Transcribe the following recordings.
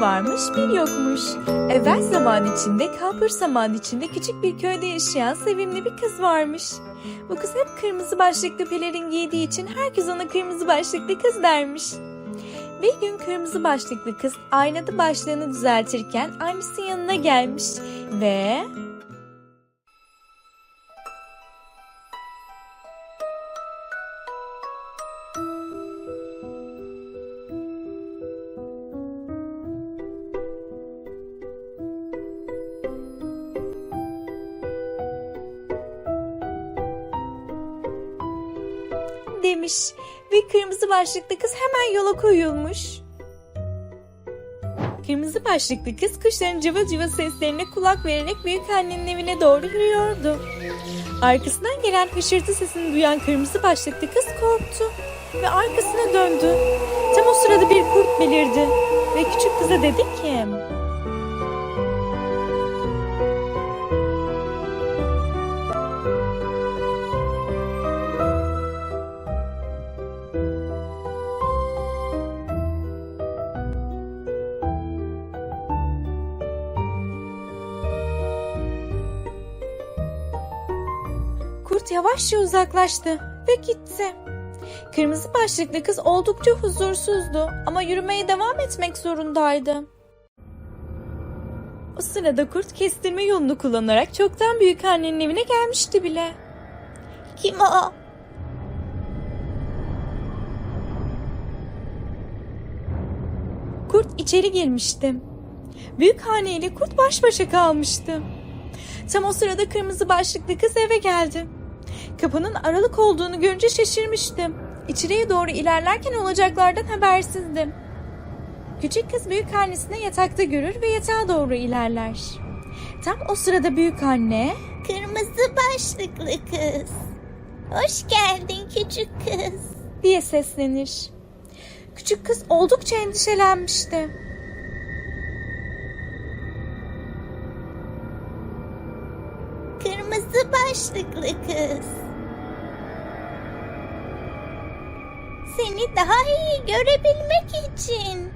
Varmış bir yokmuş. Evvel zaman içinde, kalbur zaman içinde küçük bir köyde yaşayan sevimli bir kız varmış. Bu kız hep kırmızı başlıklı pelerin giydiği için herkes ona kırmızı başlıklı kız dermiş. Bir gün kırmızı başlıklı kız aynada başlığını düzeltirken annesinin yanına gelmiş ve... demiş ve kırmızı başlıklı kız hemen yola koyulmuş. Kırmızı başlıklı kız kuşların cıva cıva seslerine kulak vererek büyük annenin evine doğru yürüyordu. Arkasından gelen hışırtı sesini duyan kırmızı başlıklı kız korktu ve arkasına döndü. Tam o sırada bir kurt belirdi ve küçük kıza dedi ki... Kurt yavaşça uzaklaştı ve gitti. Kırmızı başlıklı kız oldukça huzursuzdu ama yürümeye devam etmek zorundaydı. O sırada kurt kestirme yolunu kullanarak çoktan büyük annenin evine gelmişti bile. Kim o? Kurt içeri girmişti. Büyük hane kurt baş başa kalmıştı. Tam o sırada kırmızı başlıklı kız eve geldi. Kapının aralık olduğunu görünce şaşırmıştım. İçeriye doğru ilerlerken olacaklardan habersizdim. Küçük kız büyük annesini yatakta görür ve yatağa doğru ilerler. Tam o sırada büyük anne Kırmızı başlıklı kız. Hoş geldin küçük kız. diye seslenir. Küçük kız oldukça endişelenmişti. Kırmızı başlıklı kız. Seni daha iyi görebilmek için.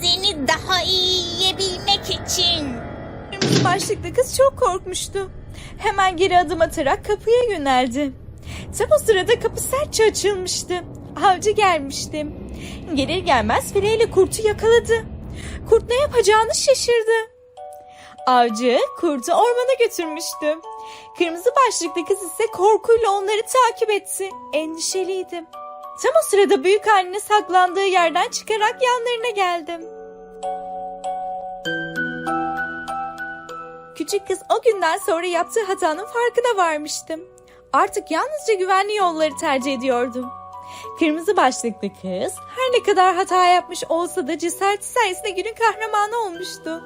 Seni daha iyi yiyebilmek için. Başlıklı kız çok korkmuştu. Hemen geri adım atarak kapıya yöneldi. Tam o sırada kapı sertçe açılmıştı. Avcı gelmişti. Gelir gelmez fileyle kurtu yakaladı. Kurt ne yapacağını şaşırdı. Avcı kurtu ormana götürmüştü. Kırmızı başlıklı kız ise korkuyla onları takip etti. Endişeliydi. Tam o sırada büyük anne saklandığı yerden çıkarak yanlarına geldim. Küçük kız o günden sonra yaptığı hatanın farkına varmıştım. Artık yalnızca güvenli yolları tercih ediyordum. Kırmızı başlıklı kız her ne kadar hata yapmış olsa da cesareti sayesinde günün kahramanı olmuştu.